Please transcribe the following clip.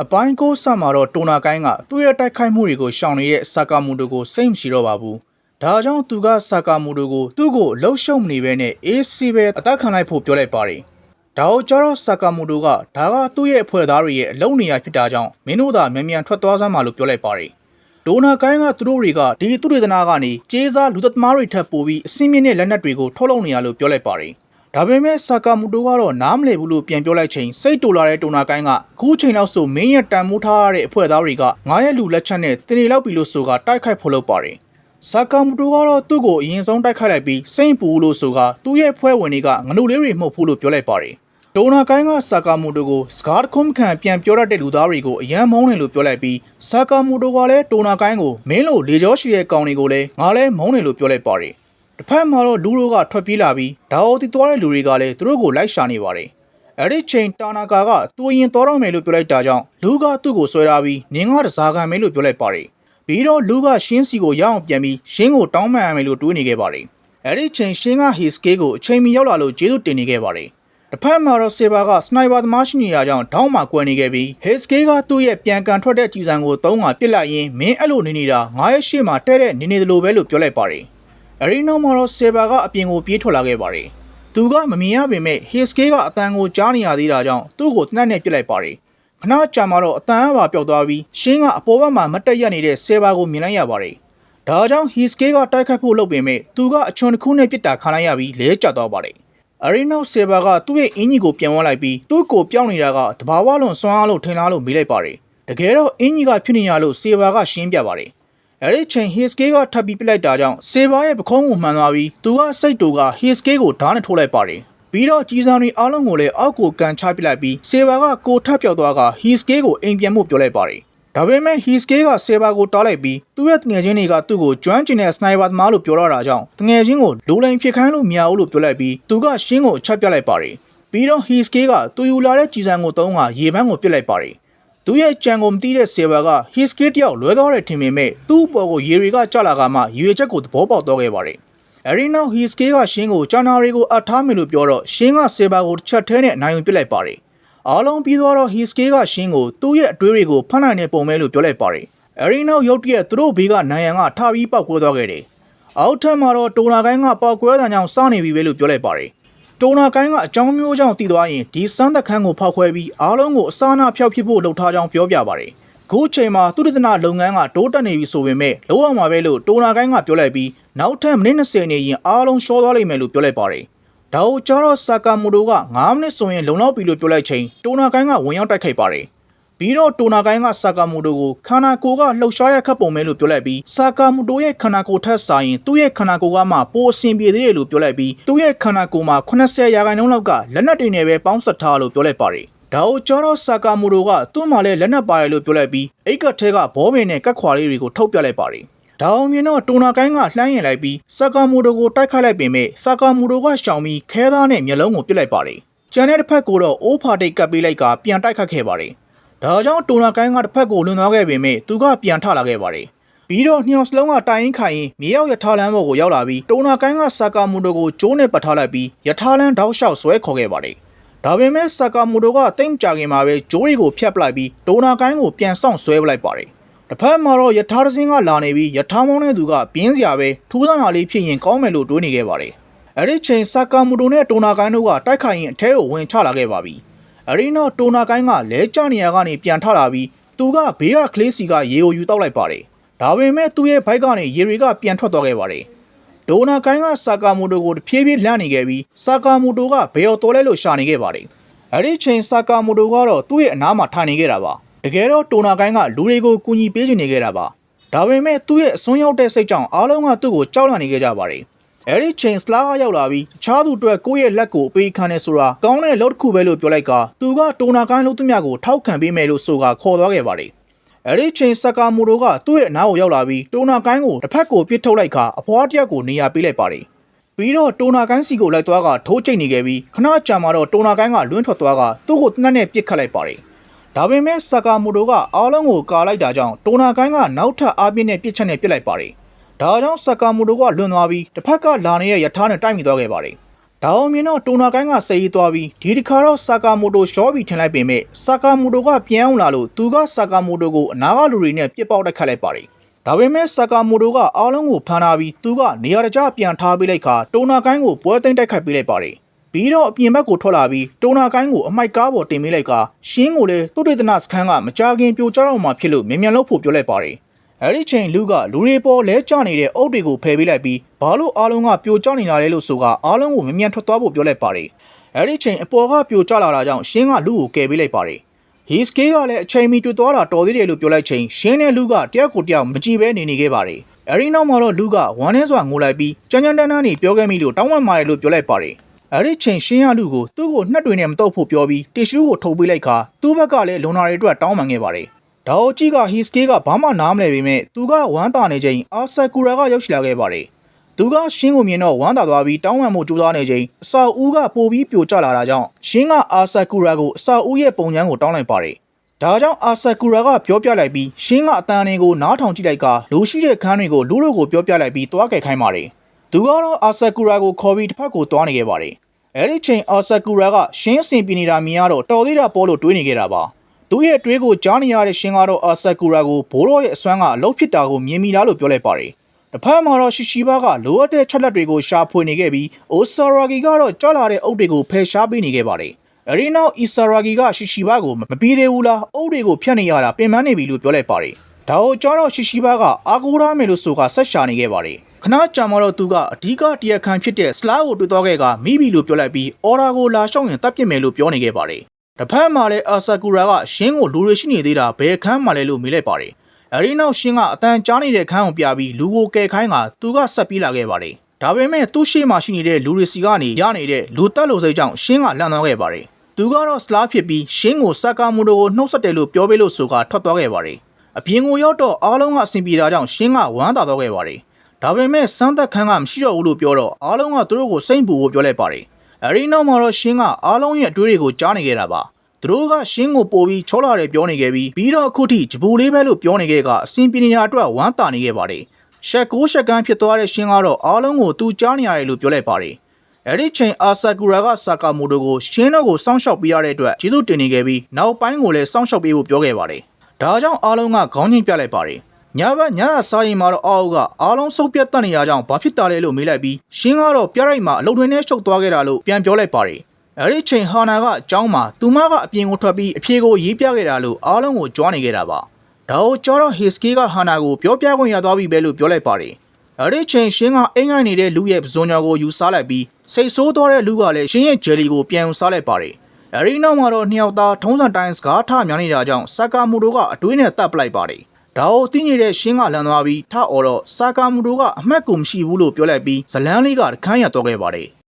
အပိုင်းကိုဆက်မှာတော့တိုနာကိုင်းကသူ့ရဲ့တိုက်ခိုက်မှုတွေကိုရှောင်နေတဲ့ဆာကာမူတိုကိုစိတ်မရှိတော့ပါဘူး။ဒါကြောင့်သူကဆာကာမူတိုကိုသူ့ကိုလှုပ်ရှုပ်မနေဘဲနဲ့အေးစီပဲအသက်ခံလိုက်ဖို့ပြောလိုက်ပါတယ်။ဒါကိုကျတော့ဆာကာမူတိုကဒါကသူ့ရဲ့အဖွဲ့သားတွေရဲ့အလုံးနေရာဖြစ်တာကြောင့်မင်းတို့သာမြန်မြန်ထွက်သွားစမ်းပါလို့ပြောလိုက်ပါတယ်။ဒိုနာကိုင်းကသူတို့တွေကဒီသူတွေသနာကနေကျေးစားလူသက်သမားတွေထပ်ပို့ပြီးအစင်းမြင့်တဲ့လက်နက်တွေကိုထုတ်လုပ်နေရလို့ပြောလိုက်ပါတယ်။ ဒါပေမဲ့ဆာကာမူတိုကတော့နားမလည်ဘူးလို့ပြန်ပြောလိုက်ချိန်စိတ်တူလာတဲ့တိုနာကိုင်းကခုချိန်လောက်ဆိုမင်းရဲ့တန်မိုးထားရတဲ့အဖွဲ့သားတွေကငားရဲ့လူလက်ချက်နဲ့တင်နေလောက်ပြီလို့ဆိုကတိုက်ခိုက်ဖို့လုပ်ပါတယ်။ဆာကာမူတိုကတော့သူ့ကိုအရင်ဆုံးတိုက်ခိုက်လိုက်ပြီးစိတ်ပူလို့ဆိုကသူ့ရဲ့ဖွဲ့ဝင်တွေကငနုလေးတွေမှုတ်ဖို့လို့ပြောလိုက်ပါတယ်။တိုနာကိုင်းကဆာကာမူတိုကိုစကားတခုမခံပြန်ပြောတတ်တဲ့လူသားတွေကိုအယမ်းမုန်းတယ်လို့ပြောလိုက်ပြီးဆာကာမူတိုကလည်းတိုနာကိုင်းကိုမင်းလိုလေကြောရှိတဲ့ကောင်တွေကိုလည်းငါလည်းမုန်းတယ်လို့ပြောလိုက်ပါတယ်။ တစ်ဖက်မှာတော့လူတို့ကထွက်ပြေးလာပြီးဒါအိုတီသွားတဲ့လူတွေကလည်းသူတို့ကိုလိုက်ရှာနေပါတယ်။အဲ့ဒီချိန်တာနာကာကသူအရင်တော်တော့မယ်လို့ပြောလိုက်တာကြောင့်လူကသူ့ကိုဆွဲထားပြီးနင်းကတစားခံမယ်လို့ပြောလိုက်ပါတယ်။ပြီးတော့လူကရှင်းစီကိုရအောင်ပြန်ပြီးရှင်းကိုတောင်းပန်ရမယ်လို့တွေးနေခဲ့ပါတယ်။အဲ့ဒီချိန်ရှင်းကဟီစကေးကိုအချိန်မီရောက်လာလို့ကျေးဇူးတင်နေခဲ့ပါတယ်။တစ်ဖက်မှာတော့ဆေဘာကစနိုက်ပါသမားရှိနေတာကြောင့်ထောင်းမှာကွယ်နေခဲ့ပြီးဟေစကေးကသူ့ရဲ့ပြန်ကန်ထွက်တဲ့ကြီးစံကိုသုံးကပစ်လိုက်ရင်မင်းအဲ့လိုနေနေတာငါရဲ့ရှေ့မှာတဲ့တဲ့နေနေသလိုပဲလို့ပြောလိုက်ပါတယ်။ အရီနိုမှာတော့ဆေဘာကအပြင်ကိုပြေးထွက်လာခဲ့ပါတယ်။သူကမမြင်ရပေမဲ့ဟေစကေးကအတန်ကိုကြားနေရသေးတာကြောင့်သူ့ကိုတနက်နဲ့ပစ်လိုက်ပါတယ်။ခဏကြာမှတော့အတန်အပါပျောက်သွားပြီးရှင်းကအပေါ်ဘက်မှာမတက်ရက်နေတဲ့ဆေဘာကိုမြင်လိုက်ရပါတယ်။ဒါကြောင့်ဟီစကေးကတိုက်ခတ်ဖို့လုပ်ပေမဲ့သူကအချွန်တစ်ခုနဲ့ပစ်တာခံလိုက်ရပြီးလဲကျသွားပါတယ်။အရီနောဆေဘာကသူ့ရဲ့အင်ကြီးကိုပြန်ဝန်းလိုက်ပြီးသူ့ကိုပြောင်းနေတာကတဘာဝလုံးစွမ်းအားလို့ထင်လားလို့မေးလိုက်ပါတယ်။တကယ်တော့အင်ကြီးကဖြစ်နေရလို့ဆေဘာကရှင်းပြပါတယ်။ အဲဒီချိန်ဟီစကေးကထပ်ပြီးပြလိုက်တာကြောင့်ဆေဘာရဲ့ပခုံးကိုမှန်သွားပြီးသူကစိတ်တူကဟီစကေးကိုဓာတ်နဲ့ထိုးလိုက်ပါတယ်။ပြီးတော့ကြီးစံတွေအားလုံးကိုလည်းအောက်ကိုကန်ချပစ်လိုက်ပြီးဆေဘာကကိုထပ်ပြောက်သွားကဟီစကေးကိုအိမ်ပြန်မှုပြောလိုက်ပါတယ်။ဒါပေမဲ့ဟီစကေးကဆေဘာကိုတားလိုက်ပြီးသူ့ရဲ့တငယ်ချင်းတွေကသူ့ကိုကျွမ်းကျင်တဲ့စနိုက်ပါသမားလို့ပြောတော့တာကြောင့်တငယ်ချင်းကိုလိုလိန်ဖြစ်ခိုင်းလို့မရဘူးလို့ပြောလိုက်ပြီးသူကရှင်းကိုအချက်ပြလိုက်ပါတယ်ပြီးတော့ဟီစကေးကသူယူလာတဲ့ကြည်စံကိုသုံးကရေပန်းကိုပစ်လိုက်ပါတယ် သူရဲ့ကြံကိုမတီးတဲ့ဆေဘာကဟီစကေးတယောက်လွဲသွားတယ်ထင်ပေမဲ့သူ့ဘော်ကိုရေတွေကကြလာကမှရွေချက်ကိုသဘောပေါက်တော့ခဲ့ပါတယ်အရီနောက်ဟီစကေးကရှင်းကိုဂျာနာရီကိုအပ်ထားမယ်လို့ပြောတော့ရှင်းကဆေဘာကိုတစ်ချက်ထဲနဲ့နိုင်ဝင်ပစ်လိုက်ပါတယ်အားလုံးပြီးသွားတော့ဟီစကေးကရှင်းကိုသူ့ရဲ့အတွေးတွေကိုဖတ်နိုင်တဲ့ပုံမဲလို့ပြောလိုက်ပါတယ်အရီနောက်ရုတ်တရက်သူတို့ဘေးကနိုင်ရန်ကထပြီးပောက်ကွဲသွားခဲ့တယ်အောက်ထပ်မှာတော့တိုနာကိုင်းကပောက်ကွဲတဲ့ကြောင်စောင့်နေပြီပဲလို့ပြောလိုက်ပါတယ် တိုနာကိုင်းကအကြောင်းမျိုးကြောင့်တည်သွားရင်ဒီစမ်းသခန်းကိုဖောက်ခွဲပြီးအားလုံးကိုအစာနာဖျောက်ဖြစ်ဖို့လှုပ်ထားကြောင်းပြောပြပါတယ်ခုချိန်မှာသူတသနာလုပ်ငန်းကတိုးတက်နေပြီဆိုပေမဲ့လောအောင်မှာပဲလို့တိုနာကိုင်းကပြောလိုက်ပြီးနောက်ထပ်မိနစ်20နေရင်အားလုံးရှော့သွားလိမ့်မယ်လို့ပြောလိုက်ပါတယ်ဒါကိုကျတော့ဆာကာမိုတိုက9မိနစ်ဆိုရင်လုံလောက်ပြီလို့ပြောလိုက်ချိန်တိုနာကိုင်းကဝင်ရောက်တိုက်ခိုက်ပါတယ် ပြီးတော့တိုနာကိုင်းကဆာကာမိုတိုကိုခန္ဓာကိုယ်ကလှုပ်ရှားရခတ်ပုံမဲလို့ပြောလိုက်ပြီးဆာကာမိုတိုရဲ့ခန္ဓာကိုယ်ထက်စာရင်သူ့ရဲ့ခန္ဓာကိုယ်ကမှပိုအဆင်ပြေသေးတယ်လို့ပြောလိုက်ပြီးသူ့ရဲ့ခန္ဓာကိုယ်မှာ80ရာခိုင်နှုန်းလောက်ကလက်နက်တွေနဲ့ပဲပေါင်းစပ်ထားလို့ပြောလိုက်ပါတယ်ဒါကိုကျော်တော့ဆာကာမိုတိုကသူ့မှာလည်းလက်နက်ပါတယ်လို့ပြောလိုက်ပြီးအိတ်ကထဲကဘောပင်နဲ့ကတ်ခွာလေးတွေကိုထုတ်ပြလိုက်ပါတယ်ဒါအောင်မြင်တော့တိုနာကိုင်းကလှမ်းရင်လိုက်ပြီးဆာကာမိုတိုကိုတိုက်ခိုက်လိုက်ပေမဲ့ဆာကာမိုတိုကရှောင်ပြီးခဲသားနဲ့မျက်လုံးကိုပစ်လိုက်ပါတယ်ကျန်တဲ့တစ်ဖက်ကိုတော့အိုးဖာတိတ်ကပ်ပေးလိုက်ကပြန်တိုက်ခတ်ခဲ့ပါတယ် ဒါကြောင့်တိုနာကိုင်းကတစ်ဖက်ကိုလွန်သွားခဲ့ပေမဲ့သူကပြန်ထလာခဲ့ပါတယ်ပြီးတော့ညောင်စလုံးကတိုင်ရင်ခိုင်ရင်မြေရောက်ရထားလမ်းဘော်ကိုရောက်လာပြီးတိုနာကိုင်းကဆာကာမိုတိုကိုကျိုးနဲ့ပတ်ထားလိုက်ပြီးရထားလမ်းတောက်လျှောက်ဆွဲခေါ်ခဲ့ပါတယ်ဒါပေမဲ့ဆာကာမိုတိုကတိတ်ကြခင်မှာပဲဂျိုးရီကိုဖျက်ပလိုက်ပြီးတိုနာကိုင်းကိုပြန်ဆောင်ဆွဲပလိုက်ပါတယ်တစ်ဖက်မှာတော့ယထာတစ်စင်းကလာနေပြီးယထာမောင်းတဲ့သူကပြင်းစရာပဲထူးဆန်းတာလေးဖြစ်ရင်ကောင်းမယ်လို့တွေးနေခဲ့ပါတယ်။အဲ့ဒီချိန်ဆာကာမူတိုနဲ့တိုနာကိုင်းတို့ကတိုက်ခိုက်ရင်အထဲကိုဝင်ချလာခဲ့ပါပြီ။ အဲ့ဒီနောက်တိုနာကိုင်းကလဲကျနေရကနေပြန်ထလာပြီးသူကဘေးကကလေးစီကရေကိုယူတောက်လိုက်ပါတယ်။ဒါပေမဲ့သူ့ရဲ့ဘိုက်ကနေရေတွေကပြန်ထွက်သွားခဲ့ပါတယ်။ဒိုနာကိုင်းကဆာကာမူတိုကိုတဖြည်းဖြည်းလန့်နေခဲ့ပြီးဆာကာမူတိုကဘေယော်တော်လဲလို့ရှာနေခဲ့ပါတယ်။အဲ့ဒီချိန်ဆာကာမူတိုကတော့သူ့ရဲ့အနားမှာထိုင်နေခဲ့တာပါ။တကယ်တော့တိုနာကိုင်းကလူတွေကိုကူညီပေးချင်နေခဲ့တာပါဒါပေမဲ့သူ့ရဲ့အစွန်းရောက်တဲ့စိတ်ကြောင့်အားလုံးကသူ့ကိုကြောက်လန့်နေခဲ့ကြပါတယ် အဲ့ဒီချိန်စလာကရောက်လာပြီးတခြားသူအတွက်ကိုယ့်ရဲ့လက်ကိုအပေးခံနေဆိုတာကောင်းတဲ့လုပ်တစ်ခုပဲလို့ပြောလိုက်ကသူကတိုနာကိုင်းလို့သူမြကိုထောက်ခံပေးမယ်လို့ဆိုကခေါ်သွားခဲ့ပါတယ်အဲ့ဒီချိန်စကာမူတိုကသူ့ရဲ့အနားကိုရောက်လာပြီးတိုနာကိုင်းကိုတစ်ဖက်ကိုပြစ်ထုတ်လိုက်ခါအဖွားတစ်ယောက်ကိုနေရာပေးလိုက်ပါတယ်ပြီးတော့တိုနာကိုင်းစီကိုလိုက်သွားကထိုးကျိတ်နေခဲ့ပြီးခဏကြာမှတော့တိုနာကိုင်းကလွင့်ထွက်သွားကသူ့ကိုတနက်နဲ့ပြစ်ခတ်လိုက်ပါတယ်ဒါပေမဲ့ဆာကာမူတိုကအားလုံးကိုကာလိုက်တာကြောင့်တိုနာကိုင်းကနောက်ထပ်အားပြင်းတဲ့ပြစ်ချက်နဲ့ပြစ်လိုက်ပါတယ်။ ဒါကြောင့်ဆာကာမူတိုကလွန်သွားပြီးတစ်ဖက်ကလာနေတဲ့ယထာနဲ့တိုက်မိသွားခဲ့ပါတယ်။ဒါအောင်မြင်တော့တိုနာကိုင်းကစေးရေးသွားပြီးဒီတစ်ခါတော့ဆာကာမိုတိုရှော့ပြီးထင်လိုက်ပေမဲ့ဆာကာမိုတိုကပြန်အောင်လာလို့သူကဆာကာမိုတိုကိုအနာကလူတွေနဲ့ပြစ်ပေါက်တက်ခတ်လိုက်ပါတယ်ဒါပေမဲ့ဆာကာမိုတိုကအားလုံးကိုဖမ်းထားပြီးသူကနေရာတကျပြန်ထားပေးလိုက်ခါတိုနာကိုင်းကိုပွဲသိမ်းတိုက်ခိုက်ပေးလိုက်ပါတယ်ပြီးတော့အပြင်ဘက်ကိုထွက်လာပြီးတိုနာကိုင်းကိုအမိုက်ကားပေါ်တင်ပေးလိုက်ကရှင်းကိုလည်းသူတေသနာစခန်းကမကြခင်ပြိုကျတော့မှဖြစ်လို့မြန်မြန်လို့ဖို့ပြောလိုက်ပါတယ် အဲ့ဒီချိန်လူကလူတွေပေါ်လဲကျနေတဲ့အုပ်တွေကိုဖယ်ပေးလိုက်ပြီးဘာလို့အားလုံးကပြိုကျနေတာလဲလို့ဆိုကအားလုံးကိုမြန်မြန်ထွက်သွားဖို့ပြောလိုက်ပါတယ်အဲ့ဒီချိန်အပေါ်ကပြိုကျလာတာကြောင့်ရှင်းကလူကိုကယ်ပေးလိုက်ပါတယ်ဟီစကေးကလည်းအချိန်မီတွေ့သွားတာတော်သေးတယ်လို့ပြောလိုက်ချိန်ရှင်းတဲ့လူကတယောက်ကိုတယောက်မကြည့်ပဲနေနေခဲ့ပါတယ်အဲဒီနောက်မှာတော့လူကဝမ်းထဲစွာငိုလိုက်ပြီးကြမ်းကြမ်းတမ်းတမ်းနေပြောခဲ့မိလို့တောင်းပန်ပါတယ်လို့ပြောလိုက်ပါတယ်အဲ့ဒီချိန်ရှင်းရလူကိုသူ့ကိုနှက်တွေနဲ့မတော့ဖို့ပြောပြီးတ िश ူးကိုထုတ်ပေးလိုက်ခါသူ့ဘက်ကလည်းလုံနာတွေအတွက်တောင်းပန်ခဲ့ပါတယ်။ ဒါအိုကြီးကဟီစကေးကဘာမှနားမလဲပေမဲ့သူကဝမ်းတာနေချိန်အာဆာကူရာကရောက်ရှိလာခဲ့ပါတယ်။သူကရှင်းကိုမြင်တော့ဝမ်းတာသွားပြီးတောင်းပန်မှုကြိုးစားနေချိန်အစာဦးကပိုပြီးပြိုကျလာတာကြောင့်ရှင်းကအာဆာကူရာကိုအစာဦးရဲ့ပုံချမ်းကိုတောင်းလိုက်ပါတယ်။ဒါကြောင့်အာဆာကူရာကပြောပြလိုက်ပြီးရှင်းကအတန်တွေကိုနားထောင်ကြည့်လိုက်ကလူရှိတဲ့ခန်းတွေကိုလူတို့ကိုပြောပြလိုက်ပြီးတွားကဲခိုင်းပါတယ်။သူကတော့အာဆာကူရာကိုခေါ်ပြီးတစ်ဖက်ကိုတွားနေခဲ့ပါတယ်။အဲဒီချိန်အာဆာကူရာကရှင်းအဆင်ပြေနေတာမြင်ရတော့တော်သေးတာပေါ်လို့တွေးနေခဲ့တာပါ။ သူ့ရဲ့တွေးကိုကြားနေရတဲ့ရှင်းကတော့အာဆာကူရာကိုဘိုးတော်ရဲ့အစွမ်းကအလုပ်ဖြစ်တာကိုမြင်မိလားလို့ပြောလိုက်ပါတယ်။တစ်ဖက်မှာတော့ရှီရှီဘာကလိုအပ်တဲ့ချက်လက်တွေကိုရှာဖွေနေခဲ့ပြီးအိုဆာရာဂီကတော့ကြားလာတဲ့အုပ်တွေကိုဖယ်ရှားပေးနေခဲ့ပါတယ်။အဲဒီနောက်အီဆာရာဂီကရှီရှီဘာကိုမပြီးသေးဘူးလားအုပ်တွေကိုဖျက်နေရတာပင်ပန်းနေပြီလို့ပြောလိုက်ပါတယ်။ဒါကိုကြားတော့ရှီရှီဘာကအာကိုရာမယ်လို့ဆိုကဆက်ရှာနေခဲ့ပါတယ်။ခဏကြာမှတော့သူကအဓိကတရားခံဖြစ်တဲ့စလာကိုတွေ့တော့ခဲ့ကမိပြီလို့ပြောလိုက်ပြီးအော်ရာကိုလာရှောင်းရင်တပ်ပစ်မယ်လို့ပြောနေခဲ့ပါတယ်။ တစ်ဖက်မှာလည်းအာဆာကူရာကရှင်းကိုလူတွေရှိနေသေးတာဘယ်ခန်းမှလဲလို့မေးလိုက်ပါတယ်။အဲဒီနောက်ရှင်းကအတန်ကြားနေတဲ့ခန်းကိုပြပြီးလူကိုကယ်ခိုင်းကသူကဆက်ပြေးလာခဲ့ပါတယ်။ဒါပေမဲ့သူ့ရှေ့မှာရှိနေတဲ့လူတွေစီကနေရနေတဲ့လူတက်လို့စိတ်ကြောင့်ရှင်းကလန့်သွားခဲ့ပါတယ်။သူကတော့စလာဖြစ်ပြီးရှင်းကိုစကာမူတိုကိုနှုတ်ဆက်တယ်လို့ပြောပေးလို့ဆိုကထွက်သွားခဲ့ပါတယ်။အပြင်ကိုရောက်တော့အားလုံးကအဆင်ပြေတာကြောင့်ရှင်းကဝမ်းသာသွားခဲ့ပါတယ်။ဒါပေမဲ့စမ်းသက်ခန်းကမရှိတော့ဘူးလို့ပြောတော့အားလုံးကသူတို့ကိုစိတ်ပူဖို့ပြောလိုက်ပါတယ်။ အဲဒီနောက်မှာတော့ရှင်းကအားလုံးရဲ့အတွေးတွေကိုကြားနေခဲ့တာပါ။သူတို့ကရှင်းကိုပို့ပြီးချောလာတယ်ပြောနေခဲ့ပြီးပြီးတော့အခုထိဂျပူလေးပဲလို့ပြောနေခဲ့ကအစင်ပြင်းနေတာအတွက်ဝမ်းသာနေခဲ့ပါတယ်။ရှက်ကိုရှက်ကန်းဖြစ်သွားတဲ့ရှင်းကတော့အားလုံးကိုသူကြားနေရတယ်လို့ပြောလိုက်ပါတယ်။အဲ့ဒီချိန်အာဆာကူရာကဆာကာမိုတိုကိုရှင်းတော့ကိုစောင့်ရှောက်ပေးရတဲ့အတွက်ကျေးဇူးတင်နေခဲ့ပြီးနောက်ပိုင်းကိုလည်းစောင့်ရှောက်ပေးဖို့ပြောခဲ့ပါတယ်။ဒါကြောင့်အားလုံးကခေါင်းညှိပြလိုက်ပါတယ်။ ညာဘက်ညာစာရင်မှာတော့အောက်ကအားလုံးစုပ်ပြတ်တက်နေရကြောင်းဘာဖြစ်တာလဲလို့မေးလိုက်ပြီးရှင်းကတော့ပြရိုက်မှာအလုပ်တွင်နဲ့ရှုပ်သွားခဲ့တာလို့ပြန်ပြောလိုက်ပါတယ်အဲဒီချိန်ဟာနာကအကြောင်းမှာသူမကအပြင်ကိုထွက်ပြီးအဖြေကိုရေးပြခဲ့တာလို့အားလုံးကိုကြွားနေခဲ့တာပါဒါကိုကြောတော့ဟစ်စကီကဟာနာကိုပြောပြခွင့်ရသွားပြီပဲလို့ပြောလိုက်ပါတယ်အဲဒီချိန်ရှင်းကအင်္ဂိုင်းနေတဲ့လူရဲ့ပဇွန်ညော်ကိုယူစားလိုက်ပြီးစိတ်ဆိုးသွားတဲ့လူကလည်းရှင်းရဲ့ဂျယ်လီကိုပြန်ယူစားလိုက်ပါတယ်အဲဒီနောက်မှာတော့နှစ်ယောက်သားထုံးစံတိုင်းစကားထများနေတာကြောင့်စကာမူတိုကအတွေးနဲ့တတ်ပလိုက်ပါတယ် ဒါကိုသိနေတဲ့ရှင်းကလန်သွားပြီးထအော်တော့စကာမူတိုကအမှတ်ကိုမရှိဘူးလို့ပြောလိုက်ပြီးဇလန်းလေးကတခန်းရတော့ခဲ့ပါတယ်။